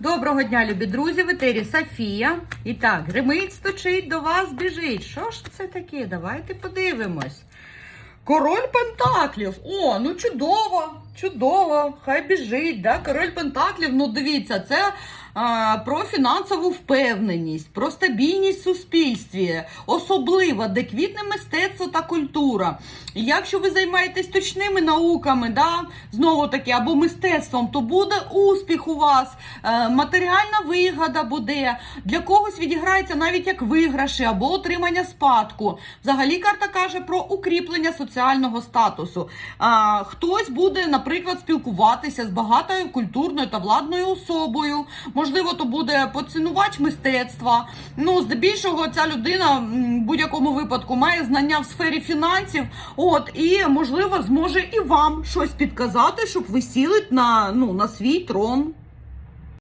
Доброго дня, любі друзі, в етері Софія. І так, гримить стучить, до вас біжить. Що ж це таке? Давайте подивимось. Король Пентаклів. О, ну чудово, чудово. Хай біжить. Да? Король Пентаклів, ну дивіться, це про фінансову впевненість, про стабільність в суспільстві, особливо де квітне мистецтво та культура. І якщо ви займаєтесь точними науками, да, знову таки, або мистецтвом, то буде успіх у вас, е, матеріальна вигода буде, для когось відіграється навіть як виграші або отримання спадку. Взагалі карта каже про укріплення соціального статусу. Хтось буде, наприклад, спілкуватися з багатою культурною та владною особою. Можливо, то буде поцінувач мистецтва. Ну, здебільшого, ця людина в будь-якому випадку має знання в сфері фінансів. От і можливо зможе і вам щось підказати, щоб ви сіли на, ну, на свій трон.